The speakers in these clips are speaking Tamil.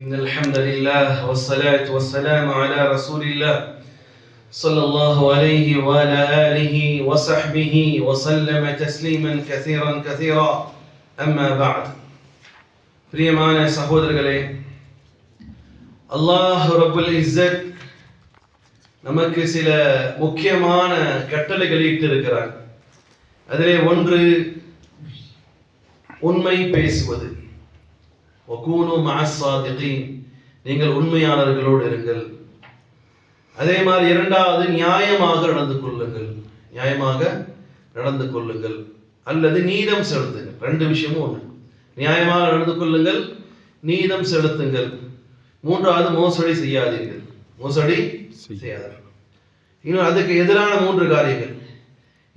إن الحمد لله والصلاة والسلام على رسول الله صلى الله عليه وعلى آله وصحبه وسلم تسليما كثيرا كثيرا أما بعد பிரியமான சகோதரர்களே அல்லாஹ் ரபுல் இஸ்ஸத் நமக்கு சில முக்கியமான கட்டளைகளை இட்டிருக்கிறார் அதிலே ஒன்று உண்மை பேசுவது வகூனு மஅஸ்ஸாதிகீன் நீங்கள் உண்மையாளர்களோடு இருங்கள். அதே மாதிரி இரண்டாவது நியாயமாக நடந்து கொள்ளுங்கள். நியாயமாக நடந்து கொள்ளுங்கள். அல்லது நீதம் செலுத்துங்கள். ரெண்டு விஷயமும் ஒன்று நியாயமாக நடந்து கொள்ளுங்கள் நீதம் செலுத்துங்கள். மூன்றாவது மோசடி செய்யாதீர்கள். மோசடி செய்யாதீர்கள். இன்னும் அதுக்கு எதிரான மூன்று காரியங்கள்.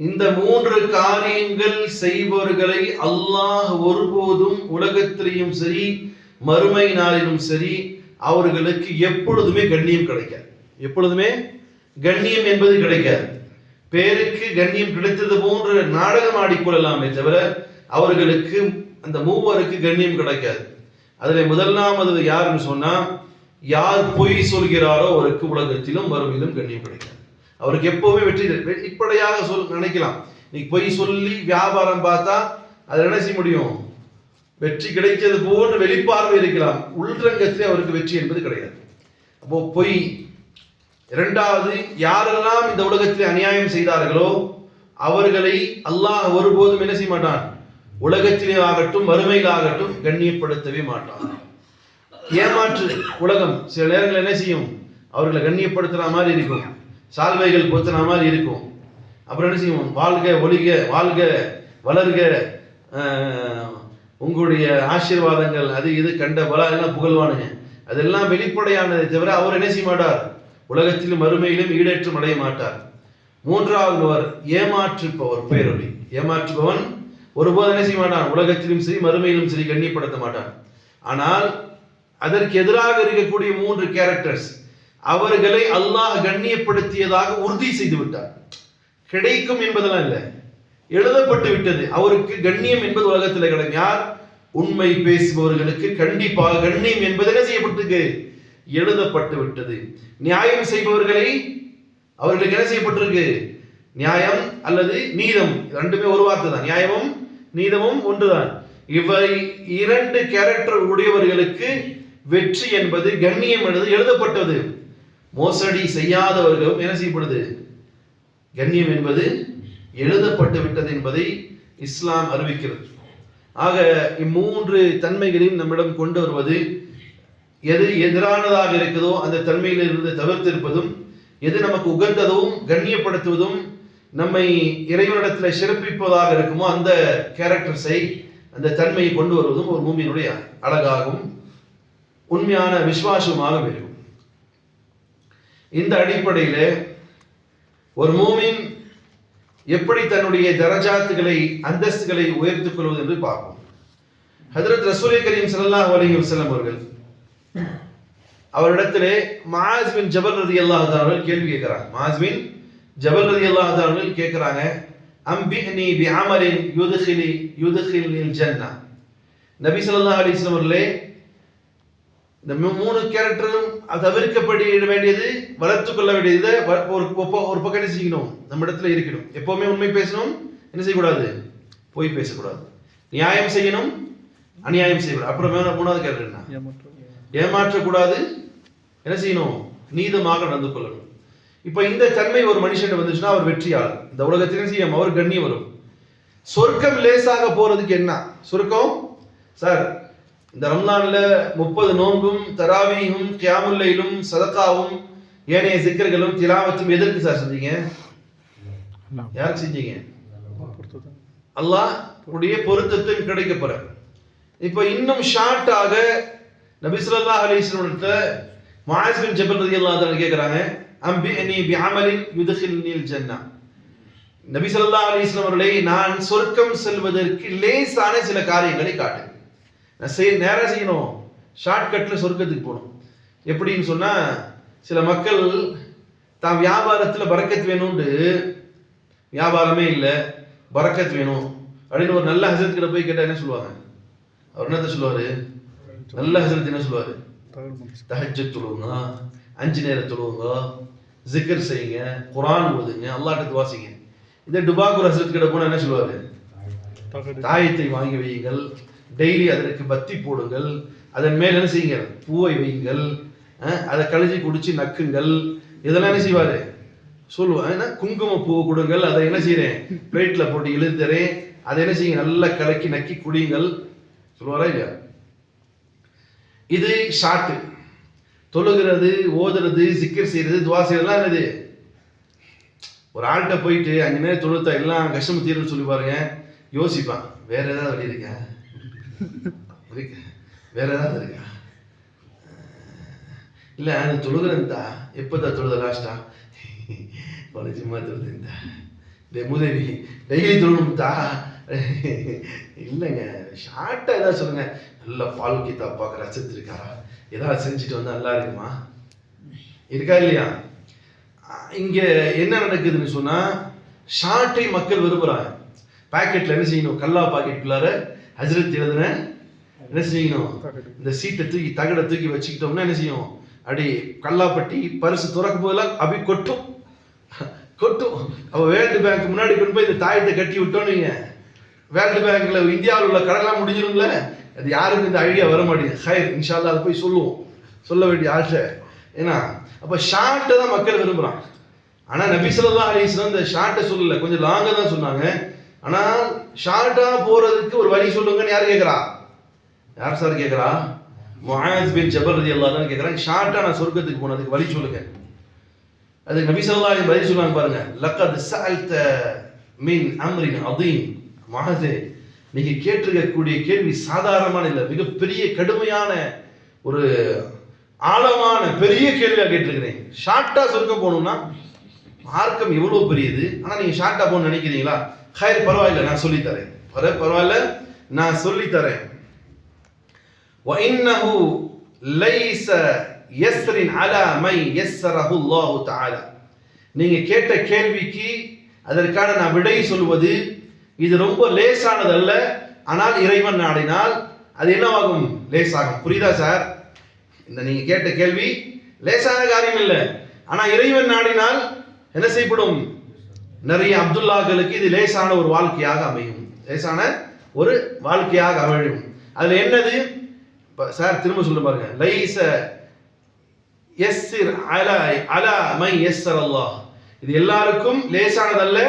இந்த மூன்று காரியங்கள் செய்பவர்களை அல்லாஹ் ஒருபோதும் உலகத்திலையும் சரி மறுமை நாளிலும் சரி அவர்களுக்கு எப்பொழுதுமே கண்ணியம் கிடைக்காது. எப்பொழுதுமே கண்ணியம் என்பது கிடைக்காது. பேருக்கு கண்ணியம் கிடைத்தது போன்று நாடகம் ஆடிக்கொள்ளலாமே தவிர அவர்களுக்கு அந்த மூவருக்கு கண்ணியம் கிடைக்காது. அதில் முதலாமது யாருன்னு சொன்னா யார் பொய் சொல்கிறாரோ அவருக்கு உலகத்திலும் மறுமையிலும் கண்ணியம் கிடைக்காது. அவருக்கு எப்பவுமே வெற்றி வெளிப்படையாக சொல் நினைக்கலாம். நீ பொய் சொல்லி வியாபாரம் பார்த்தா அதை என்ன செய்ய முடியும்? வெற்றி கிடைச்சது போன்று வெளிப்பார்வை இருக்கலாம். உள்ரங்கத்திலே அவருக்கு வெற்றி என்பது கிடையாது. அப்போ பொய் இரண்டாவது யாரெல்லாம் இந்த உலகத்தில் அநியாயம் செய்தார்களோ அவர்களை அல்லாஹ் ஒருபோதும் என்ன செய்ய மாட்டான்? உலகத்திலே ஆகட்டும் வறுமையில் ஆகட்டும் கண்ணியப்படுத்தவே மாட்டான். ஏமாற்று உலகம். சில நேரங்கள் என்ன செய்யும்? அவர்களை கண்ணியப்படுத்துற மாதிரி இருக்கும். சால்வைகள் பொத்துன மாதிரி இருக்கும். அப்புறம் என்ன செய்வோம்? வாழ்க ஒளிக வாழ்க வளர்க உங்களுடைய ஆசீர்வாதங்கள் அது இது கண்ட பல எல்லாம் புகழ்வானுங்க. அதெல்லாம் வெளிப்படையானதை தவிர அவர் என்ன செய்ய மாட்டார்? உலகத்திலும் மறுமையிலும் ஈடேற்றம் அடைய மாட்டார். மூன்றாவதுவர் ஏமாற்றுப்பவர் பேரொழி ஏமாற்றுபவன் ஒருபோதும் என்ன செய்ய மாட்டான்? உலகத்திலும் சரி மறுமையிலும் சரி கண்ணியப்படுத்த மாட்டான். ஆனால் அதற்கு எதிராக இருக்கக்கூடிய மூன்று கேரக்டர்ஸ் அவர்களை அல்லாஹ் கண்ணியப்படுத்தியதாக உறுதி செய்து விட்டார். கிடைக்கும் என்பதெல்லாம் இல்லை. எழுதப்பட்டு விட்டது. அவருக்கு கண்ணியம் என்பது உலகத்தில் கிடைக்கும். யார்? உண்மை பேசுபவர்களுக்கு கண்டிப்பாக கண்ணியம் என்பது என்ன செய்யப்பட்டிருக்கு? எழுதப்பட்டு விட்டது. நியாயம் செய்பவர்களை அவர்களுக்கு என்ன செய்யப்பட்டிருக்கு? நியாயம் அல்லது நீதம். ரெண்டுமே ஒரு வார்த்தை தான். நியாயமும் நீதமும் ஒன்றுதான். இவை இரண்டு கேரக்டர் உடையவர்களுக்கு வெற்றி என்பது கண்ணியம் என்பது எழுதப்பட்டது. மோசடி செய்யாதவர்களும் என்ன செய்யப்படுது? கண்ணியம் என்பது எழுதப்பட்டு விட்டது என்பதை இஸ்லாம் அறிவிக்கிறது. ஆக இம்மூன்று தன்மைகளையும் நம்மிடம் கொண்டு வருவது எது எதிரானதாக இருக்குதோ அந்த தன்மையிலிருந்து தவிர்த்திருப்பதும் எது நமக்கு உகந்ததும் கண்ணியப்படுத்துவதும் நம்மை இறைவனிடத்தில் சிறப்பிப்பதாக இருக்குமோ அந்த கேரக்டர்ஸை அந்த தன்மையை கொண்டு வருவதும் ஒரு மூமியினுடைய அழகாகவும் உண்மையான விசுவாசமாக இருக்கும். இந்த அடிப்படையில் ஒரு மூமின் எப்படி தன்னுடைய தரஜாத்துகளை அந்தஸ்துகளை உயர்த்துக் கொள்வது என்று பார்ப்போம். ஹதரத் ரசூலை கரீம் சல்லாஹ் அலைஹி வசலம் அவர்கள் அவரிடத்திலே மாஸ் பின் ஜபல் ரதி அல்லாஹார்கள் கேள்வி கேட்கிறாங்க. மாஸ் பின் ஜபல் ரதி அல்லாஹார்கள் கேட்கிறாங்க அம்பிஹ்னி பி அமலின் யுதுகிலி யுதுகிலில் ஜன்னா. நபி சல்லா அலிஸ்லம் அவர்களே இந்த மூணு கேரக்டரும் தவிர்க்கப்பட வேண்டியது வளர்த்து கொள்ள வேண்டியது வ- ஒரு ஒரு பக்கம் என்ன செய்யணும்? நம்ம இடத்துல இருக்கணும். எப்பவுமே உண்மை பேசணும் என்ன செய்யக்கூடாது? பொய் பேசக்கூடாது. நியாயம் செய்யணும் அநியாயம் செய்யக்கூடாது. அப்புறம் மூணாவது கேள்வி என்ன? ஏமாற்றக்கூடாது. என்ன செய்யணும்? நீதமாக நடந்து கொள்ளணும். இப்போ இந்த தன்மை ஒரு மனுஷன் வந்துச்சுன்னா அவர் வெற்றியாளர். இந்த உலகத்திலும் செய்யும்? அவர் கண்ணியம் வரும். சொர்க்கம் லேசாக போறதுக்கு என்ன? சொர்க்கம்? சார் இந்த ரம்லான்ல முப்பது நோன்பும் தராவியும் கியாமுல்லையிலும் சதக்காவும் ஏனைய சிக்கர்களும் திலாவத்தும் எதற்கு சார் செஞ்சீங்க? யாருக்கு செஞ்சீங்க? அல்லாஹ் உடைய பொருத்தத்தையும் கிடைக்க போற இப்போ இன்னும் ஷார்ட்டாக நபி ஸல்லல்லாஹு அலைஹி வஸல்லம் முஆஸ் பின் ஜபல் ரலியல்லாஹு அன்ஹு கேக்குறாங்க அம்பி அனி பி அமலின் யுத்கில்னில் ஜன்னா. நபி ஸல்லல்லாஹு அலைஹி வஸல்லம் அவர்களை நான் சொர்க்கம் செல்வதற்கு லேசான சில காரியங்களை காட்டு. நான் செய் நேராக செய்யணும். ஷார்ட்கட்டில் சொர்க்கத்துக்கு போகணும். எப்படின்னு சொன்னால் சில மக்கள் தான் வியாபாரத்தில் பறக்கத்து வேணும்னு வியாபாரமே இல்லை பறக்கத்து வேணும். அப்படின்னு ஒரு நல்ல ஹசரத் கிட்ட போய் கேட்டால் என்ன சொல்லுவாங்க? அவர் என்னத்த சொல்லுவார்? நல்ல ஹசரத் என்ன சொல்லுவார்? தஹஜ்ஜத் தொழுவுங்க அஞ்சு நேரம் தொழுவுங்க ஜிக்கர் செய்யுங்க குரான் ஓதுங்க அல்லாஹ்ட்ட வாசிங்க இந்த டுபாக்கூர் ஹசரத் கிட்ட போனால் என்ன சொல்லுவார்? தாயத்தை வாங்கி வையுங்கள். டெய்லி அதற்கு பத்தி போடுங்கள். அதன் மேல் என்ன செய்யுங்க? பூவை வையுங்கள். அதை கழிச்சு குடிச்சு நக்குங்கள். இதெல்லாம் என்ன செய்வாரு? சொல்லுவான் என்ன? குங்கும பூ கொடுங்கள். அதை என்ன செய்யறேன் பிளேட்ல போட்டு இழுத்துறேன். அதை என்ன செய்யுங்க? நல்லா கலக்கி நக்கி குடியுங்கள். சொல்லுவாரா இல்லையா? இது ஷாட்டு தொழுகிறது ஓதுறது சிக்கர் செய்யறது துவா செய்யறதுலாம் என்னது? ஒரு ஆள்கிட்ட போயிட்டு அஞ்சு நேரம் தொழுத்தா எல்லாம் கஷ்டம் தீரும்னு சொல்லி பாருங்க. யோசிப்பான். வேற ஏதாவது வழி இருக்கா? வேற ஏதாவது இருக்கா? இல்ல அது தொழுகிறேன்டா. எப்பதான் தொழுத லாஸ்டா பழச்சுமா தொழுதுண்டா டே முதவி டெய்லி தொழணும்தா இல்லைங்க ஷார்ட்டா ஏதாவது சொல்லுங்க. நல்லா பால் கீதா பார்க்க ரசித்திருக்காரா ஏதாவது செஞ்சுட்டு வந்தா நல்லா இருக்குமா? இருக்கா இல்லையா? இங்கே இங்க என்ன நடக்குதுன்னு சொன்னா ஷார்ட்டை மக்கள் விரும்புறாங்க. பாக்கெட்ல என்ன செய்யணும்? கல்லா பாக்கெட்டுக்குள்ளார ஹஜ்ரத் எழுதுன என்ன செய்யணும்? இந்த சீட்டை தூக்கி தகடை தூக்கி வச்சுக்கிட்டோம்னா என்ன செய்யும்? அப்படி கல்லாப்பட்டி பரிசு திறக்கும் போதெல்லாம் அப்படி கொட்டும். கொட்டும். அப்ப வேர்ல்டு பேங்க் முன்னாடி கொண்டு போய் இந்த தாயத்தை கட்டி நீங்க வேர்ல்டு பேங்க்ல இந்தியாவில் உள்ள கடலாம் முடிஞ்சிரும்ல? அது யாருக்கும் இந்த ஐடியா வர மாட்டேங்குது. ஹைர் இன்ஷால்லா அதை போய் சொல்லுவோம். சொல்ல வேண்டிய ஆசை. ஏன்னா அப்ப ஷார்ட்டை தான் மக்கள் விரும்புறான் ஆனா நபி ஸல்லல்லாஹு அலைஹி வஸல்லம் இந்த ஷார்ட்டை சொல்லல. கொஞ்சம் லாங்கா தான் சொன்னாங்க. ஆனா ஷார்ட்டா போறதுக்கு ஒரு வழி சொல்லுங்கன்னு யார் கேட்கறா யார் சார் கேக்குறா? முஆஸ் பின் ஜபர் ரதி அல்லா தான் கேக்குறாங்க ஷார்ட்டா நான் சொர்க்கத்துக்கு போனதுக்கு வழி சொல்லுங்க. அதுக்கு நபி சொல்லா பதில் சொல்லுவாங்க பாருங்க லக்கத் சால்த மீன் அம்ரின் அதீம் மஹதே நீங்க கேட்டிருக்கக்கூடிய கேள்வி சாதாரணமான இல்லை மிகப்பெரிய கடுமையான ஒரு ஆழமான பெரிய கேள்வியா கேட்டிருக்கிறேன். ஷார்ட்டா சொர்க்கம் போகணும்னா மார்க்கம் எவ்வளவு பெரியது? ஆனா நீங்க ஷார்ட்டா போகணும்னு நினைக்கிறீங்களா? ஹைர் பரவாயில்ல நான் சொல்லி தரேன் பர- பரவாயில்ல நான் சொல்லி தரேன் وإنه ليس يسر على من يسره الله تعالى நீங்க கேட்ட கேள்விக்கு அதற்கான நான் விடை சொல்வது இது ரொம்ப லேசானது அல்ல ஆனால் இறைவன் நாடினால் அது என்னவாகும் லேசாகும் புரியுதா சார் இந்த நீங்க கேட்ட கேள்வி லேசான காரியம் இல்லை ஆனா இறைவன் நாடினால் என்ன செய்யப்படும் நிறைய அப்துல்லாக்களுக்கு இது லேசான ஒரு வாழ்க்கையாக அமையும். லேசான ஒரு வாழ்க்கையாக அமையும். அதுல என்னது? சார் திரும்ப சொல்ல பாருங்க. லைச எஸ்ஸிர் அலா அலா மை எஸ்ஸர் அல்லாஹ் இது எல்லாருக்கும் லேசானதல்ல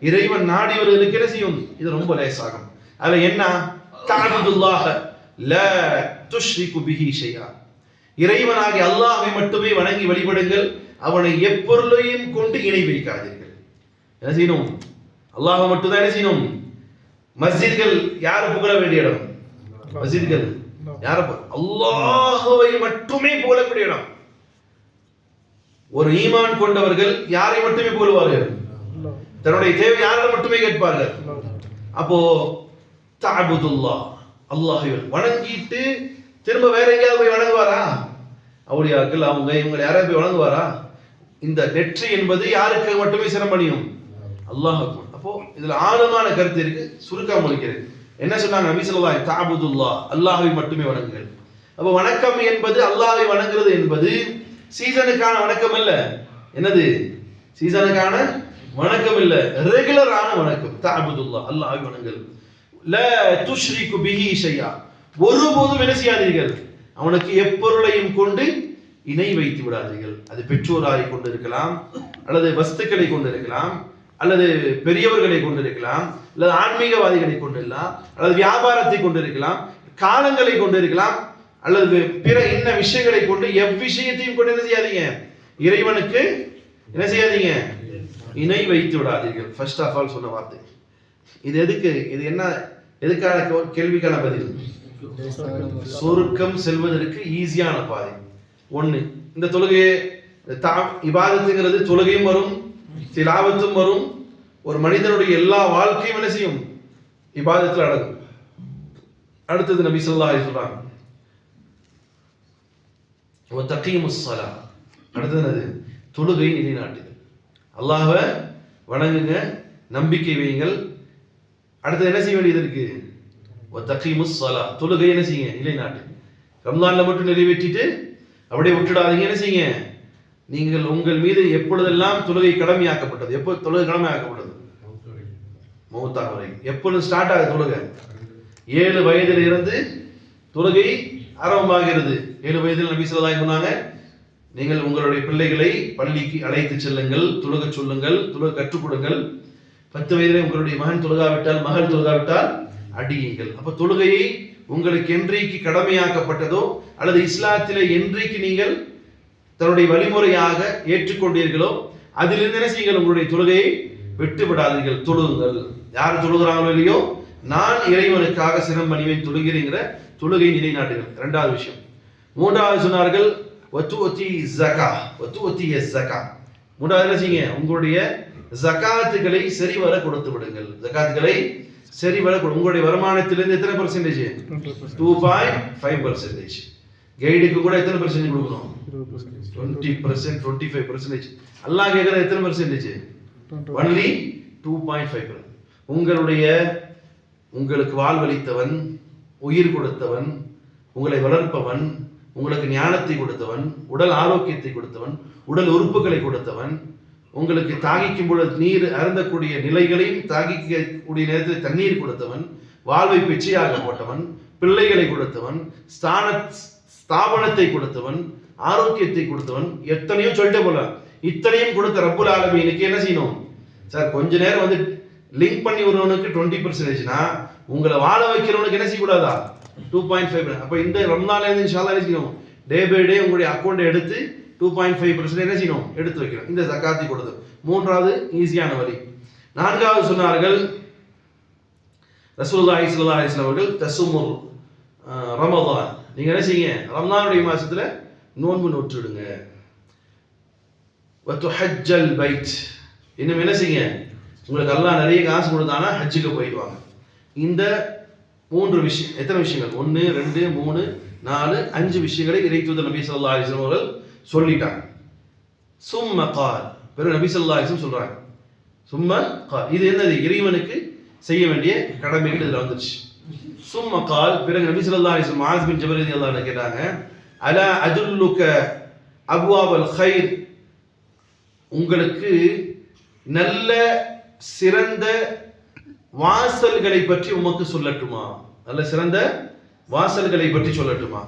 இறைவன் நாடியவர்களுக்கு என்ன செய்யும்? இது ரொம்ப லேசாகும். அதுல என்ன? தானதுல்லாக ல துஷ்ரிகு பிஹி ஷையா இறைவனாகி அல்லாஹை மட்டுமே வணங்கி வழிபடுங்கள். அவனை எப்பொருளையும் கொண்டு இணை வைக்காதீர்கள். என்ன செய்யணும்? அல்லாஹ் மட்டும்தான் என்ன செய்யணும்? மஸ்ஜித்கள் யார் புகழ வேண்டிய இடம்? மஸ்ஜித்கள். யார அல்லாஹுவை மட்டுமே புகழக்கூடிய இடம். ஒரு ஈமான் கொண்டவர்கள் யாரை மட்டுமே புகழ்வார்கள்? தன்னுடைய தேவை யாரிடம் மட்டுமே கேட்பார்கள்? அப்போ தாபுதுல்லா அல்லாஹை வணங்கிட்டு திரும்ப வேற எங்கேயாவது போய் வணங்குவாரா? அவளியாக்கள் அவங்க இவங்க யாராவது போய் வணங்குவாரா? இந்த நெற்றி என்பது யாருக்கு மட்டுமே சிரமணியும் அல்லாஹ் அப்போ இதுல ஆழமான கருத்து இருக்கு சுருக்கம் முடிக்கிறது. என்ன சொன்னாங்க நபி ஸல்லல்லாஹு தஅபுதுல்லா அல்லாஹ்வை மட்டுமே வணங்குங்கள். அப்போ வணக்கம் என்பது அல்லாஹை வணங்குறது என்பது சீசனுக்கான வணக்கம் இல்ல என்னது? சீசனுக்கான வணக்கம் இல்ல. ரெகுலரான வணக்கம். தாபுதுல்லா அல்லாஹை வணங்குங்கள். ல துஷ்ரிகு பிஹி ஷையா. ஒருபோதும் என்ன செய்யாதீர்கள். அவனுக்கு எப்பொருளையும் கொண்டு இணை வைத்து விடாதீர்கள். அது பெற்றோராய் கொண்டிருக்கலாம் அல்லது வஸ்துக்களை கொண்டிருக்கலாம். அல்லது பெரியவர்களை கொண்டிருக்கலாம் அல்லது ஆன்மீகவாதிகளை கொண்டிருக்கலாம் அல்லது வியாபாரத்தை கொண்டிருக்கலாம் காலங்களை கொண்டிருக்கலாம் அல்லது பிற இன்ன விஷயங்களை கொண்டு எவ்விஷயத்தையும் கொண்டு என்ன செய்யாதீங்க? இறைவனுக்கு என்ன செய்யாதீங்க? இணை வைத்து விடாதீர்கள். ஃபர்ஸ்ட் ஆஃப் ஆல் சொன்ன வார்த்தை. இது எதுக்கு? இது என்ன? எதுக்கான கோ- கேள்விக்கான பதில்? சுருக்கம் செல்வதற்கு ஈஸியான பாதை. ஒன்று இந்த தொழுகையை தா இபாதத்துங்கிறது தொழுகையும் வரும் திலாவத்தும் வரும். ஒரு மனிதனுடைய எல்லா வாழ்க்கையும் என்ன செய்யும்? இபாதத்தில் அடங்கும். அடுத்தது நபி சொல்லா சொல்றாங்க அடுத்தது என்னது? தொழுகை நிலைநாட்டுது அல்லாஹ்வை வணங்குங்க நம்பிக்கை வையுங்கள். அடுத்து என்ன செய்ய வேண்டியது இருக்கு? "வ தொழுகை என்ன செய்யுங்க? நிலைநாட்டு. ரம்லான்ல மட்டும் நிறைவேற்றிட்டு அப்படியே விட்டுடாதீங்க. என்ன செய்யுங்க? நீங்கள் உங்கள் மீது எப்பொழுதெல்லாம் தொழுகை கடமையாக்கப்பட்டது எப்போ தொழுகை கடமையாக்கப்பட்டது? மௌத்தா வரை எப்பொழுது ஸ்டார்ட் ஆகுது தொழுகை? ஏழு வயதில் இருந்து தொழுகை ஆரம்பமாகிறது. ஏழு வயதில் நபி சொல்லலாம் சொன்னாங்க நீங்கள் உங்களுடைய பிள்ளைகளை பள்ளிக்கு அழைத்து செல்லுங்கள் தொழுக சொல்லுங்கள் தொழுக கற்றுக் கொடுங்கள். பத்து வயதிலே உங்களுடைய மகன் தொழுகாவிட்டால் மகள் தொழுகாவிட்டால் அடியுங்கள். அப்ப தொழுகையை உங்களுக்கு என்றைக்கு கடமையாக்கப்பட்டதோ அல்லது இஸ்லாத்திலே என்றைக்கு நீங்கள் தன்னுடைய வழிமுறையாக ஏற்றுக்கொண்டீர்களோ அதிலிருந்து என்ன செய்யுங்கள்? உங்களுடைய தொழுகையை விட்டு விடாதீர்கள் தொழுகுங்கள் யார் தொழுகிறாங்களோ இல்லையோ நான் இறைவனுக்காக சிரமணிவை தொழுகிறேங்கிற தொழுகை நிலைநாட்டுங்கள். இரண்டாவது விஷயம். மூன்றாவது சொன்னார்கள் ஒத்து ஒத்தி ஜகா ஒத்து ஒத்தி எஸ் ஜகா மூன்றாவது என்ன செய்யுங்க? உங்களுடைய ஜகாத்துகளை சரிவர கொடுத்து விடுங்கள். ஜகாத்துகளை சரிவர உங்களுடைய வருமானத்திலிருந்து எத்தனை percentage two point five percentage கைடுக்கு கூட எத்தனை பர்சன்டேஜ் கொடுக்கணும்? Twenty percent twenty five percentage எல்லாம் கேட்குறது எத்தனை percentage only two point five உங்களுடைய உங்களுக்கு வாழ்வளித்தவன் உயிர் கொடுத்தவன் உங்களை வளர்ப்பவன் உங்களுக்கு ஞானத்தை கொடுத்தவன் உடல் ஆரோக்கியத்தை கொடுத்தவன் உடல் உறுப்புகளை கொடுத்தவன் உங்களுக்கு தாகிக்கும் பொழுது நீர் அருந்தக்கூடிய நிலைகளையும் தாகிக்கக்கூடிய நேரத்தில் தண்ணீர் கொடுத்தவன் வாழ்வை பிச்சையாக போட்டவன் பிள்ளைகளை கொடுத்தவன் ஸ்தான ஸ்தாபனத்தை கொடுத்தவன் ஆரோக்கியத்தை கொடுத்தவன் எத்தனையோ சொல்லிட்டே போல இத்தனையும் கொடுத்த ரப்புல் ஆலமீனுக்கு என்ன செய்யணும்? சார் கொஞ்ச நேரம் வந்து லிங்க் பண்ணி வருவனுக்கு டுவெண்ட்டி பர்சன்டேஜ்னா உங்களை வாழ வைக்கிறவனுக்கு என்ன செய்யக்கூடாதா? டூ பாயிண்ட் ஃபைவ் அப்போ இந்த ரம்லான்ல இன்ஷால்லா என்ன செய்யணும்? டே பை டே உங்களுடைய அக்கௌண்ட்டை எடுத்து டூ பாயிண்ட் ஃபைவ் பர்சன்ட் என்ன செய்யணும்? எடுத்து வைக்கணும். இந்த ஜக்காத்தி கொடுத்து. மூன்றாவது ஈஸியான வழி. நான்காவது சொன்னார்கள் ரசூல்லா ஸல்லல்லாஹு அலைஹி அவர்கள் தசுமுர் ரமதான். நீங்க என்ன செய்யுங்க? ரமதானுடைய மாசத்துல நோன்பு நோற்றுடுங்க வத்துஹஜ்ஜல் பைத். இன்னும் என்ன செய்யுங்க? உங்களுக்கு எல்லாம் நிறைய காசு கொடுத்தானா ஹஜ்ஜுக்கு போயிடுவாங்க. இந்த மூன்று விஷயம் எத்தனை விஷயங்கள்? ஒன்று ரெண்டு மூணு நாலு அஞ்சு விஷயங்களை இறை நபி சொல்லா அலிஸ்லாம் அவர்கள் சொல்லிட்டாங்க. சும்ம கார் பிறகு நபி சொல்லா அலிஸ்லாம் வஸல்லம் சொல்றாங்க. சும்ம கார் இது என்னது? இறைவனுக்கு செய்ய வேண்டிய கடமைகள் இதில் வந்துருச்சு. சும்மா கால் பிறகு நபி ஸல்லல்லாஹு அலைஹி வஸல்லம் மாஸ் பின் ஜபர் ரலியல்லாஹு அன்ஹு கேட்டாங்க அலா அதுல்லுக அப்வாபல் கைர்? உங்களுக்கு நல்ல சிறந்த வாசல்களை பற்றி உமக்கு சொல்லட்டுமா? நல்ல சிறந்த வாசல்களை பற்றி சொல்லட்டுமா?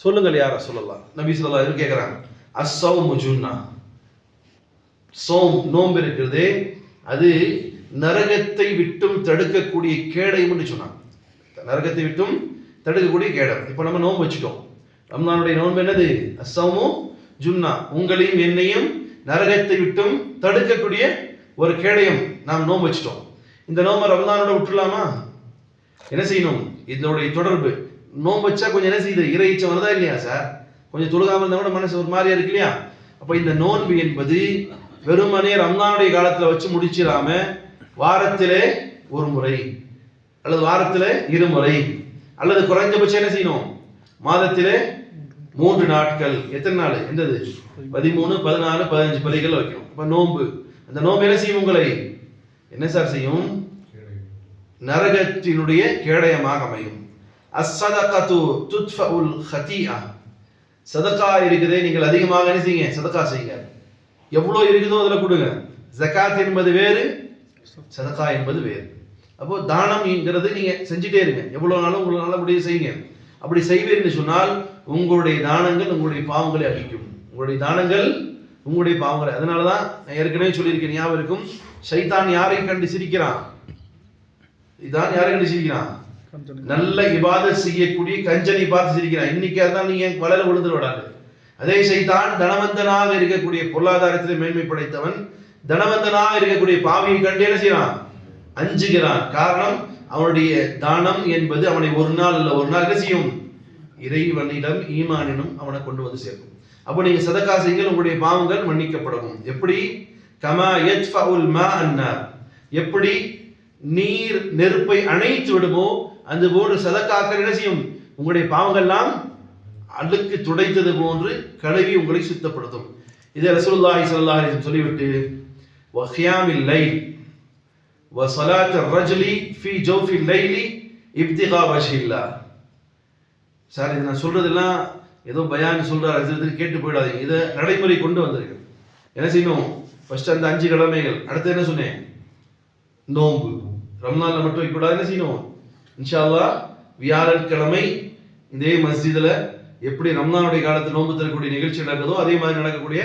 சொல்லுங்கள் யார சொல்லலாம் நபி சொல்லலாம் எதுவும் கேட்குறாங்க அஸ்ஸவு முஜுன்னா சோம் நோம்பு இருக்கிறதே அது நரகத்தை விட்டும் தடுக்கக்கூடிய கேடயம்னு சொன்னாங்க. நரகத்தை விட்டும் தடுக்கக்கூடிய கேடம் இப்போ நம்ம நோன்பு வச்சுட்டோம். ரம்லானுடைய நோன்பு என்னது? அஸ்ஸமும் ஜுன்னா. உங்களையும் என்னையும் நரகத்தை விட்டும் தடுக்கக்கூடிய ஒரு கேடயம் நாம் நோன்பு வச்சுட்டோம். இந்த நோம்பை ரமலானோட விட்டுலாமா என்ன செய்யணும்? இதனுடைய தொடர்பு. நோன்பு வச்சா கொஞ்சம் என்ன செய்யுது? இறைச்சம் வருதா இல்லையா சார் கொஞ்சம் தொழுகாமல் இருந்தா கூட மனசு ஒரு மாதிரியா இருக்கு இல்லையா? அப்ப இந்த நோன்பு என்பது வெறுமனே ரம்லானுடைய காலத்துல வச்சு முடிச்சிடாம வாரத்திலே ஒரு முறை அல்லது வாரத்தில் இருமுறை அல்லது குறைஞ்சபட்சம் என்ன செய்யணும்? மாதத்திலே மூன்று நாட்கள். எத்தனை நாள்? எந்தது பதிமூணு பதினாலு பதினஞ்சு பலிகள் வைக்கணும். அப்ப நோன்பு. அந்த நோன்பு என்ன செய்யும் உங்களை? என்ன சார் செய்யும்? நரகத்தினுடைய கேடயமாக அமையும். அஸ்ஸதகத்து துத்ஃபஉல் ஹதீஆ சதகா இருக்குதே நீங்கள் அதிகமாக என்ன செய்யுங்க? சதக்கா செய்யுங்க. எவ்வளோ இருக்குதோ அதில் கொடுங்க. ஜக்காத் என்பது வேறு சதக்கா என்பது வேறு. அப்போ தானம்ங்கிறது நீங்க செஞ்சுட்டே இருங்க. எவ்வளவு நாளும் உங்களுக்கு நல்லபடியாக செய்யுங்க. அப்படி செய்வீர்கள் சொன்னால் உங்களுடைய தானங்கள் உங்களுடைய பாவங்களை அழிக்கும். உங்களுடைய தானங்கள் உங்களுடைய பாவங்களை. அதனால தான் நான் ஏற்கனவே சொல்லியிருக்கேன் ஞாபகம் இருக்கும். சைத்தான் யாரை கண்டு சிரிக்கிறான்? இதான் யாரை கண்டு சிரிக்கிறான்? நல்ல இபாதத் செய்யக்கூடிய கஞ்சனை பார்த்து சிரிக்கிறான். இன்னைக்கு அதான் நீங்க வளர விழுந்து விடாது. அதே சைத்தான் தனவந்தனாக இருக்கக்கூடிய பொருளாதாரத்தில் மேன்மை படைத்தவன் தனவந்தனாக இருக்கக்கூடிய பாவியை கண்டு என்ன செய்யறான்? அஞ்சுகிறான். காரணம் அவனுடைய தானம் என்பது அவனை ஒரு நாள் இல்லை ஒரு நாள் செய்யும் இறைவனிடம் ஈமானினும் அவனை கொண்டு வந்து சேர்க்கும். அப்போ நீங்க சதக்கா செய்யுங்கள் உங்களுடைய பாவங்கள் மன்னிக்கப்படும். எப்படி? கமா யத்ஃபஉல் மா அன்னார் எப்படி? நீர் நெருப்பை அணைத்து விடுமோ அந்த போன்று சதக்காக்கள் என்ன செய்யும்? உங்களுடைய பாவங்கள்லாம் அழுக்கு துடைத்தது போன்று கழுவி உங்களை சுத்தப்படுத்தும். இதை ரசூல்லாஹி ஸல்லல்லாஹு சொல்லிவிட்டு வஹியாமில் வசலாத் ரஜ்லி ஃபி ஜௌஃபி லைலி இப்திகா வஷில்லா சார் இது நான் சொல்றதெல்லாம் ஏதோ பயான் சொல்றாரு. அது கேட்டு போயிடாதீங்க. இதை நடைமுறை கொண்டு வந்திருக்கு என்ன செய்யணும்? ஃபர்ஸ்ட் அந்த அஞ்சு கிழமைகள். அடுத்து என்ன சொன்னேன்? நோம்பு ரம்நாள்ல மட்டும் வைக்கக்கூடாது. என்ன செய்யணும்? இன்ஷால்லா வியாழக்கிழமை இதே மஸ்ஜிதில் எப்படி ரம்னானுடைய காலத்தில் நோம்பு தரக்கூடிய நிகழ்ச்சி நடக்குதோ அதே மாதிரி நடக்கக்கூடிய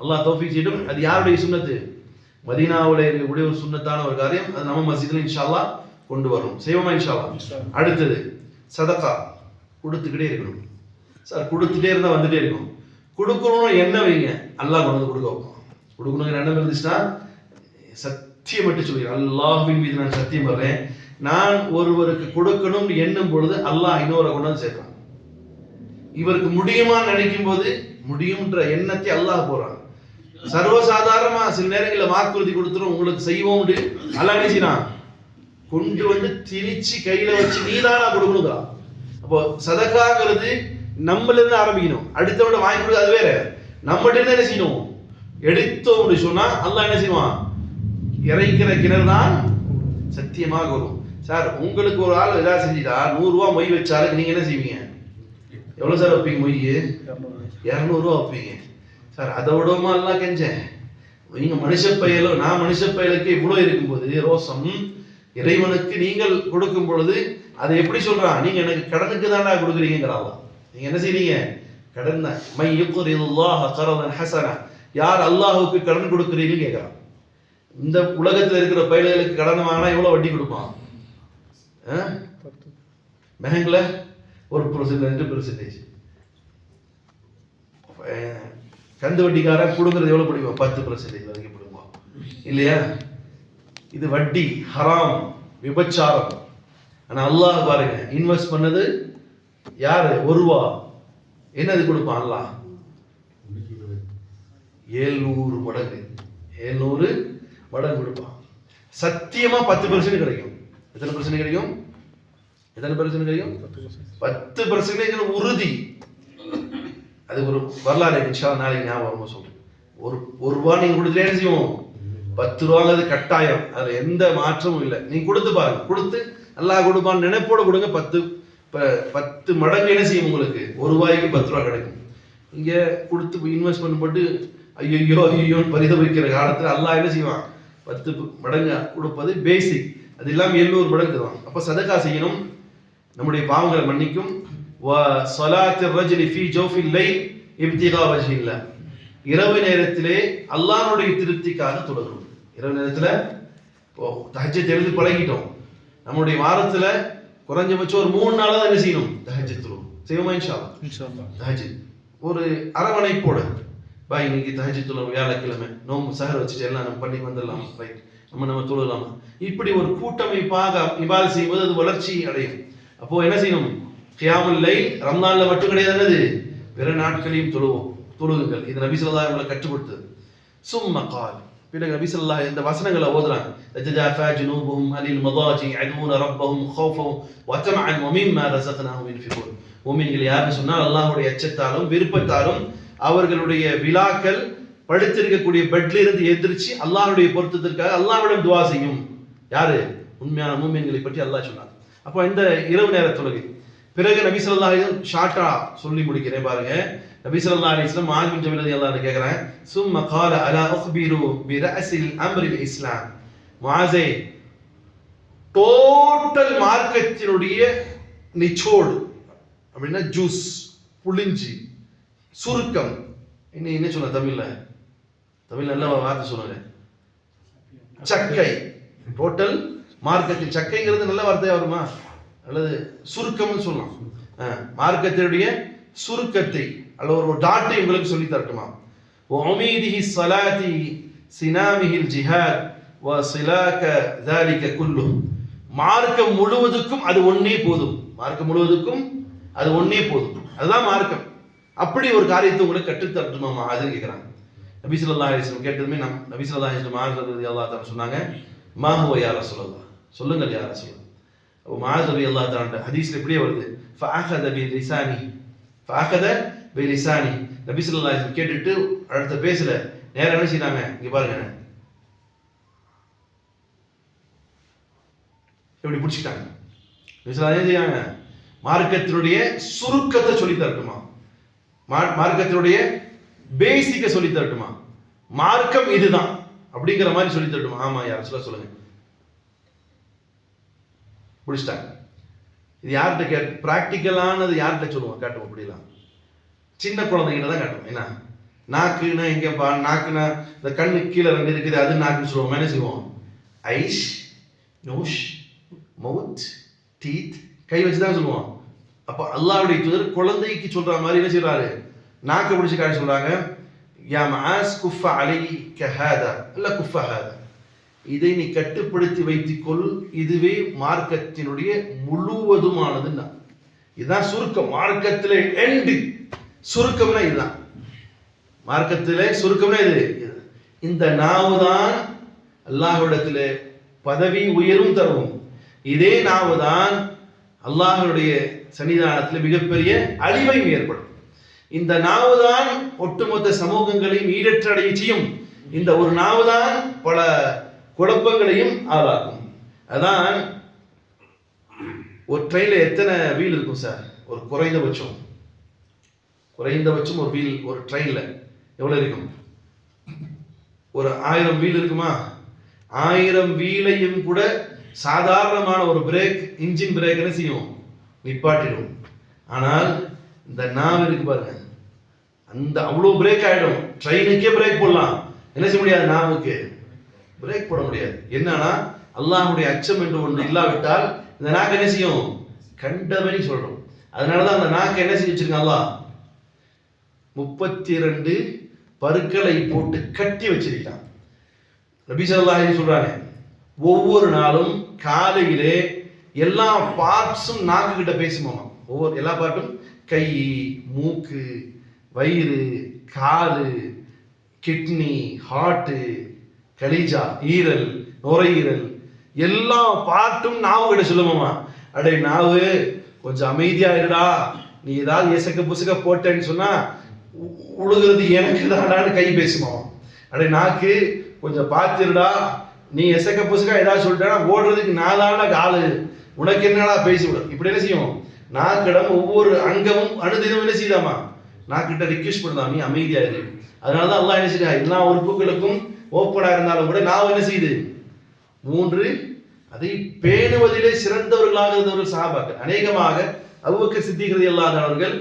அல்லாஹ் தோஃபிக் செய்யும் அது யாருடைய சுண்ணத்து? மதீனாவுல இருக்கக்கூடிய ஒரு சுன்னத்தான ஒரு காரியம் அது நம்ம மஸ்ஜிதுல இன்ஷா அல்லாஹ் கொண்டு வரணும். செய்வோமா இன்ஷா அல்லாஹ் அடுத்தது சதகா கொடுத்துக்கிட்டே இருக்கணும். சார் கொடுத்துட்டே இருந்தா வந்துட்டே இருக்கும். கொடுக்கணும்னு என்ன வைங்க? அல்லாஹ் கொண்டு வந்து கொடுக்க வைப்பான். கொடுக்கணுங்கிற எண்ணம் இருந்துச்சுன்னா சத்தியமிட்டு சொல்கிறேன் அல்லாஹ்வின் மீது நான் சத்தியம் வர்றேன் நான் ஒருவருக்கு கொடுக்கணும்னு எண்ணும் பொழுது அல்லாஹ் இன்னொரு கொண்டு வந்து சேர்க்கிறான் இவருக்கு முடியுமான்னு நினைக்கும் போது முடியும்ன்ற எண்ணத்தை அல்லாஹ் போறான் சர்வசாதாரணமா சில நேரங்களில் வாக்குறுதி கொடுத்துரும் உங்களுக்கு செய்வோம் என்ன செய்யறான் கொண்டு வந்து திணிச்சு கையில வச்சு நீதானா கொடுக்கணுங்கிறா அப்போ சதக்காங்கிறது நம்மள இருந்து ஆரம்பிக்கணும். அடுத்தவட வாங்கி கொடுக்க அது வேற. நம்மகிட்ட இருந்து என்ன செய்யணும்? எடுத்தோம் சொன்னா அல்லாஹ் என்ன செய்வான்? இறைக்கிற கிணறு தான் சத்தியமாக வரும். சார் உங்களுக்கு ஒரு ஆள் ஏதாவது செஞ்சுட்டா நூறு ரூபாய் மொய் வச்சாலும் நீங்க என்ன செய்வீங்க? எவ்வளவு சார் வைப்பீங்க மொய் இரநூறுவா வைப்பீங்க. சார் அதை விடவுமா எல்லாம் கெஞ்சேன். நீங்க மனுஷ பயலோ நான் மனுஷ பயலுக்கு இவ்வளோ இருக்கும்போது ரோசம் இறைவனுக்கு நீங்கள் கொடுக்கும் பொழுது அதை எப்படி சொல்றான்? நீங்க எனக்கு கடனுக்கு தானே கொடுக்குறீங்கிறாங்க நீங்க என்ன செய்றீங்க? கடன் தான். மை யுக்ரிதுல்லாஹ கரதன் ஹசனா. யார் அல்லாஹுக்கு கடன் கொடுக்குறீங்கன்னு கேட்கறான் இந்த உலகத்தில் இருக்கிற பயல்களுக்கு கடன் வாங்கினா எவ்வளோ வட்டி கொடுப்பான்? பேங்க்ல ஒரு பர்சன்ட் ரெண்டு பெர்சன்டேஜ் கந்து வட்டிக்காரன் கொடுக்குறது எவ்வளவு பிடிக்கும்? பத்து பர்சன்டேஜ் வரைக்கும் பிடிக்குமா? இல்லையா? இது வட்டி ஹராம் விபச்சாரம். ஆனா அல்லாஹ் பாருங்க இன்வெஸ்ட் பண்ணது யாரு? ஒரு ரூபா. என்னது கொடுப்பான் அல்லாஹ்? ஏழ்நூறு மடங்கு. ஏழ்நூறு மடங்கு கொடுப்பான். சத்தியமா பத்து பர்சன்ட் கிடைக்கும். எத்தனை பர்சன்ட் கிடைக்கும்? எத்தனை பர்சன்ட் கிடைக்கும்? பத்து பர்சன்டேஜ் உறுதி. அது ஒரு வரலாறு நிச்சா நாளைக்கு ஞாபகம் வரும்போது சொல்றேன். ஒரு ஒரு ரூபா நீங்க கொடுத்துட்டே என்ன செய்வோம்? பத்து ரூபாங்கிறது கட்டாயம். அதுல எந்த மாற்றமும் இல்லை. நீங்க கொடுத்து பாருங்க. கொடுத்து அல்லாஹ் கொடுப்பான்னு நினைப்போட கொடுங்க. பத்து இப்போ பத்து மடங்கு என்ன செய்யும் உங்களுக்கு? ஒரு ரூபாய்க்கு பத்து ரூபா கிடைக்கும். இங்க கொடுத்து இன்வெஸ்ட்மெண்ட் போட்டு ஐயோ ஐயோன்னு பரிதவிக்கிற காலத்துல அல்லாஹ் என்ன செய்வான்? பத்து மடங்கு கொடுப்பது பேசிக் அது இல்லாமல் எழுநூறு மடங்கு தான் அப்ப சதக்கா செய்யணும். நம்முடைய பாவங்களை மன்னிக்கும். ரஜுலி ஃபீ ஜௌஃபில் லைல் இப்திகா வஜ்ஹில்லா இரவு நேரத்திலே அல்லாஹ்வுடைய திருப்திக்காக தொழுகிறோம் இரவு நேரத்துல இப்போ தஹஜ்ஜத் எழுதி பழகிட்டோம். நம்முடைய வாரத்துல குறைஞ்சபட்சம் ஒரு மூணு நாளாவது என்ன செய்யணும்? தஹஜ்ஜத் தொழுவோம். செய்வோமா இன்ஷா தஹஜ்ஜத் ஒரு அரவணைப்போட பா இன்னைக்கு தொழுவோம் வியாழக்கிழமை. நோம்பு சஹர் வச்சுட்டு எல்லாம் நம்ம பண்ணி வந்துடலாம்? ரைட் நம்ம நம்ம தொழலாமா இப்படி ஒரு கூட்டமைப்பாக இவ்வாறு செய்வது அது வளர்ச்சி அடையும். அப்போ என்ன செய்யணும்? கியாமுல்லை லைல் ரம்லான்ல மட்டும் கிடையாது என்னது? பிற நாட்களையும் தொழுவோம். தொழுகுங்கள். இது நபி சொல்லா அலைஹி கற்றுக் கொடுத்தது சும்ம கால். பிறகு நபி சொல்லா இந்த வசனங்களை ஓதுறாங்க. தஜஜாஃபா ஜுனூபும் அனில் மதாஜி யதுன ரப்பஹும் ஹோஃபவும் வ தமஅன் வ மிம்மா ரஸக்னாஹும் யுன்ஃபிகூன். மூமின்கள் யாருன்னு சொன்னால் அல்லாஹ்வுடைய எச்சத்தாலும் விருப்பத்தாலும் அவர்களுடைய விழாக்கள் படுத்திருக்கக்கூடிய பெட்ல இருந்து எந்திரிச்சு அல்லாஹ்வுடைய பொருத்தத்திற்காக அல்லாஹ்விடம் துவா செய்யும். யாரு? உண்மையான மூமின்களை பற்றி அல்லாஹ் சொன்னார் அப்போ இந்த இரவு நேர தொழுகை. பிறகு நபிசல்லா ஷார்ட்டா சொல்லி முடிக்கிறேன் பாருங்க. நபிசல்லா அலிஸ்லாம் ஆர்மின் ஜபிலதி அல்லாஹ் கேட்கிறேன் சும் மகால அலா அக்பீரு பி ரஅஸில் அம்ரில் இஸ்லாம். மாசே டோட்டல் மார்க்கத்தினுடைய நிச்சோடு அப்படின்னா ஜூஸ் புளிஞ்சி சுருக்கம். என்ன என்ன சொல்ல தமிழ்ல? தமிழ் நல்ல வார்த்தை சொல்லுங்க. சக்கை. டோட்டல் மார்க்கத்தில் சக்கைங்கிறது நல்ல வார்த்தையா வருமா? அல்லது சுருக்கம்னு சொல்லலாம். மார்க்கத்தினுடைய சுருக்கத்தை அல்லது ஒரு டாட்டை உங்களுக்கு சொல்லி தரட்டுமா? ஒமீதிஹி சலாதி சினாமிஹில் ஜிஹாத் வ சிலாக தாலிக குல்லு மார்க்கம் முழுவதுக்கும் அது ஒன்றே போதும். மார்க்கம் முழுவதுக்கும் அது ஒன்றே போதும். அதுதான் மார்க்கம். அப்படி ஒரு காரியத்தை உங்களுக்கு கற்றுத்தரட்டுமா அதுன்னு கேட்குறாங்க நபிசுல்லா அலிஸ்லம் கேட்டதுமே நம் நபிசுல்லா அலிஸ்லம் ஆசிரியர் அல்லா சொன்னாங்க மாஹுவ யார சொல்லலாம் சொல்லுங்கள் யார சொல்லலாம் மாதவி அல்லா ரலியல்லாஹு ஹதீஸ்ல இப்படியே வருது. ஃபஅഖத பி லிசானி ஃபஅഖத பி லிசானி நபி கேட்டுட்டு அடுத்த பேசல. நேரம் என்ன செய்றாங்க? இங்க பாருங்க. இப்படி பிடிச்சிட்டாங்க நபி என்ன செய்யாங்க மார்க்கத்தினுடைய சுருக்கத்தை சொல்லி தரட்டுமா? மா- மார்க்கத்தினுடைய பேசிக்கை சொல்லி தரட்டுமா? மார்க்கம் இதுதான். அப்படிங்கிற மாதிரி சொல்லி தரட்டுமா? ஆமா யார் சொல்ல சொல்லுங்க. முடிச்சிட்டாங்க. இது யார்கிட்ட கே ப்ராக்டிக்கலானது யார்கிட்ட சொல்லுவோம் காட்டுவோம் அப்படிலாம். சின்ன குழந்தைகிட்ட தான் காட்டுவோம். என்ன? நாக்குன்னா எங்கேப்பா? நாக்குன்னா இந்த கண்ணு கீழே ரெண்டு இருக்குது அது நாக்குன்னு சொல்லுவோம். என்ன செய்வோம்? ஐஷ் நோஷ் மவுத் டீத் கை வச்சு தான் சொல்லுவோம். அப்போ அல்லாவுடைய தூதர் குழந்தைக்கு சொல்ற மாதிரி என்ன செய்கிறாரு நாக்கை பிடிச்சி காட்டி சொல்றாங்க யா மாஸ் குஃபா அலை கஹாதா இல்லை குஃபா ஹாதா. இதை நீ கட்டுப்படுத்தி வைத்துக்கொள். இதுவே மார்க்கத்தினுடைய முழுவதுமானதுன்னா. இதுதான் சுருக்கம். மார்க்கத்தில் எண்டு சுருக்கம்னா இதுதான். மார்க்கத்தில் சுருக்கம்னா இது. இந்த நாவு தான் அல்லாஹ்விடத்திலே பதவி உயரும் தருவும். இதே நாவு தான் அல்லாஹனுடைய சன்னிதானத்தில் மிகப்பெரிய அழிவையும் ஏற்படும். இந்த நாவு தான் ஒட்டுமொத்த சமூகங்களையும் ஈடற்றடைய செய்யும். இந்த ஒரு நாவு தான் பல குழப்பங்களையும் ஆளாக்கும். அதான் ஒரு ட்ரெயினில் எத்தனை வீல் இருக்கும் சார் ஒரு குறைந்தபட்சம். குறைந்தபட்சம் ஒரு வீல் ஒரு ட்ரெயினில் எவ்வளோ இருக்கும்? ஒரு ஆயிரம் வீல் இருக்குமா? ஆயிரம் வீலையும் கூட சாதாரணமான ஒரு பிரேக் இன்ஜின் பிரேக் என்ன செய்யும்? நிப்பாட்டிடும். ஆனால் இந்த நாவ் இருக்கு பாருங்க. அந்த அவ்வளோ பிரேக் ஆகிடும் ட்ரெயினுக்கே பிரேக் போடலாம். என்ன செய்ய முடியாது? நாவுக்கு பிரேக் போட முடியாது. என்னன்னா அல்லாஹுடைய அச்சம் என்று ஒன்று இல்லாவிட்டால் இந்த நாக்கு என்ன செய்யும்? கண்டபடி சொல்றோம். அதனாலதான் அந்த நாக்கு என்ன செஞ்சு வச்சிருக்கான் அல்லாஹ்? முப்பத்தி ரெண்டு பருக்களை போட்டு கட்டி வச்சிருக்கான் நபி ஸல்லல்லாஹு சொல்றாங்க ஒவ்வொரு நாளும் காலையிலே எல்லா பார்ட்ஸும் நாக்கு கிட்ட பேசுமாமா. ஒவ்வொரு எல்லா பார்ட்டும் கை மூக்கு வயிறு காலு கிட்னி ஹார்ட்டு கலீஜா ஈரல் நுரையீரல் எல்லா பாட்டும் நாவு கிட்ட சொல்லுமாமா. அடே நாவு கொஞ்சம் அமைதியா இருடா. நீ ஏதாவது எசக்க புசக்க போட்டேன்னு சொன்னா உழுகிறது எனக்கு தானான்னு கை பேசுமாமா. அடே நாக்கு கொஞ்சம் பார்த்துருடா நீ எசக்க புசுக்கா ஏதாவது சொல்லிட்டேன்னா ஓடுறதுக்கு நாளான காலு. உனக்கு என்னடா பேசி விடும் இப்படி என்ன செய்யும்? நாக்கிடம் ஒவ்வொரு அங்கமும் அனுதினம் என்ன செய்தாமா நாக்கிட்ட ரிக்வெஸ்ட் பண்ணுதான் நீ அமைதியா இரு. அதனால தான் அல்லாஹ் என்ன செய்யா எல்லா உறுப்புகளுக்கும் ஓப்பனாக இருந்தாலும் கூட நான் என்ன செய்யுது? மூன்று அதை பேணுவதிலே சிறந்தவர்களாக இருந்தவர்கள் சஹாபாக்கள் அநேகமாக அவ்வக்க சித்திகிறது இல்லாதவர்கள்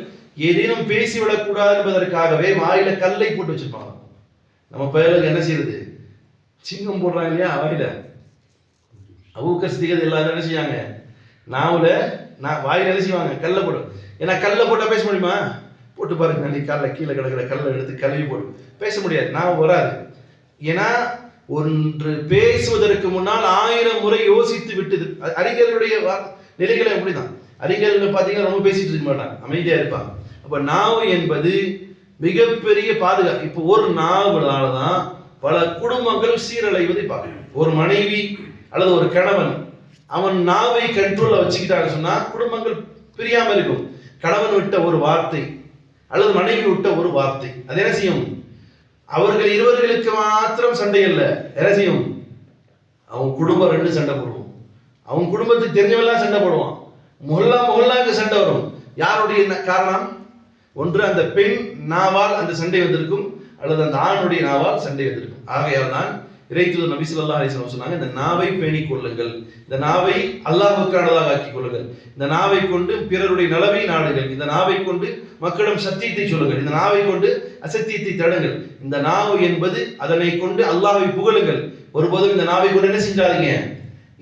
ஏதேனும் பேசிவிடக்கூடாது என்பதற்காகவே வாயில கல்லை போட்டு வச்சிருப்பாங்க. நம்ம பேருக்கு என்ன செய்யறது? சிங்கம் போடுறாங்க இல்லையா? வாயில. அவுக்க சித்திகிறது இல்லாத என்ன செய்யாங்க நாவுல நான் வாயில என்ன செய்வாங்க? கல்லை போடும் ஏன்னா கல்லை போட்டா பேச முடியுமா? போட்டு பாருங்க நீ காலைல கீழே கிடக்கிற கல்லை எடுத்து கழுவி போடும் பேச முடியாது. நான் வராது. ஏன்னா ஒன்று பேசுவதற்கு முன்னால் ஆயிரம் முறை யோசித்து விட்டது. அறிஞர்களுடைய நிலைகளை அப்படிதான். அறிஞர்கள் பார்த்தீங்கன்னா ரொம்ப பேசிட்டு இருக்க மாட்டாங்க. அமைதியா இருப்பாங்க. அப்ப நாவு என்பது மிகப்பெரிய பாதுகாப்பு இப்போ ஒரு நாவுனால தான் பல குடும்பங்கள் சீரழிவதை பார்க்கணும் ஒரு மனைவி அல்லது ஒரு கணவன் அவன் நாவை கண்ட்ரோல்ல வச்சுக்கிட்டான்னு சொன்னா குடும்பங்கள் பிரியாம இருக்கும். கணவன் விட்ட ஒரு வார்த்தை அல்லது மனைவி விட்ட ஒரு வார்த்தை. அது என்ன செய்யும்? அவர்கள் இருவர்களுக்கு மாத்திரம் சண்டை இல்லை என்ன செய்யும்? அவன் குடும்பம் ரெண்டு சண்டை போடுவோம். அவன் குடும்பத்துக்கு தெரிஞ்சவெல்லாம் சண்டை போடுவான். முகல்லா முகல்லாவுக்கு சண்டை வரும். யாருடைய காரணம்? ஒன்று அந்த பெண் நாவால் அந்த சண்டை வந்திருக்கும். அல்லது அந்த ஆணுடைய நாவால் சண்டை வந்திருக்கும். ஆகையால் தான் இறைத்தூதர் நபி சொல்லா அலைஹி சொன்னாங்க இந்த நாவை பேணிக் கொள்ளுங்கள். இந்த நாவை அல்லாஹுக்கானதாக ஆக்கிக் கொள்ளுங்கள். இந்த நாவை கொண்டு பிறருடைய நலவை நாடுங்கள். இந்த நாவை கொண்டு மக்களிடம் சத்தியத்தை சொல்லுங்கள். இந்த நாவை கொண்டு அசத்தியத்தை தடுங்கள். இந்த நாவு என்பது அதனை கொண்டு அல்லாவை புகழுங்கள். ஒருபோதும் இந்த நாவை கொண்டு என்ன செஞ்சாதீங்க?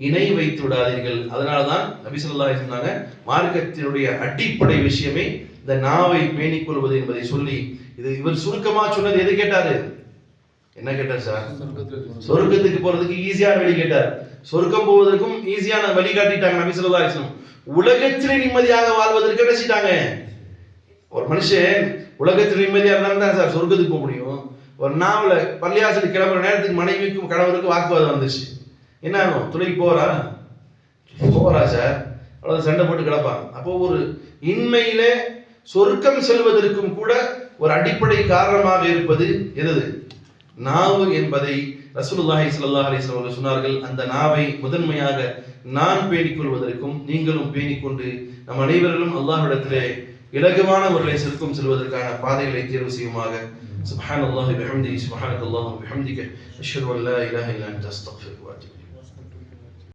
இணை வைத்து விடாதீர்கள். அதனால தான் நபி ஸல்லல்லாஹு சொன்னாங்க மார்க்கத்தினுடைய அடிப்படை விஷயமே இந்த நாவை பேணிக் கொள்வது என்பதை சொல்லி. இது இவர் சுருக்கமா சொன்னது எது கேட்டாரு? என்ன கேட்டார் சார்? சொர்க்கத்துக்கு போறதுக்கு ஈஸியான வழி கேட்டார். சொர்க்கம் போவதற்கும் ஈஸியான வழி காட்டிட்டாங்க நபி ஸல்லல்லாஹு அலைஹி உலகத்திலே நிம்மதியாக வாழ்வதற்கு நினைச்சிட்டாங்க ஒரு மனுஷன் உலகத்தில் நிம்மதியா இருந்தாலும் தான் சார் சொர்க்கத்துக்கு போக முடியும். ஒரு நாவல பள்ளியாசல் கிளம்புற நேரத்துக்கு மனைவிக்கும் கணவருக்கும் வாக்குவாதம் வந்துச்சு என்ன ஆகும்? துணைக்கு போறா? போறா சார். அவ்வளவு சண்டை போட்டு கிடப்பாங்க அப்போ ஒரு இன்மையிலே சொர்க்கம் செல்வதற்கும் கூட ஒரு அடிப்படை காரணமாக இருப்பது எது நாவு என்பதை ரசூலுல்லாஹி ஸல்லல்லாஹு அலைஹி வஸல்லம் அவர்கள் சொன்னார்கள். அந்த நாவை முதன்மையாக நான் பேணிக் கொள்வதற்கும் நீங்களும் பேணிக்கொண்டு நம் அனைவர்களும் அல்லாஹ்விடத்திலே இலகுவான முறையில் சிறுக்கும் செல்வதற்கான பாதைகளை தேர்வு செய்யுமாக. சுப்ஹானக்கல்லாஹு பிஹம்திக அஷ்ஹது அன் லா இலாஹ இல்லா அன்த அஸ்தக்ஃபிருக வ அத்தூபு இலைக்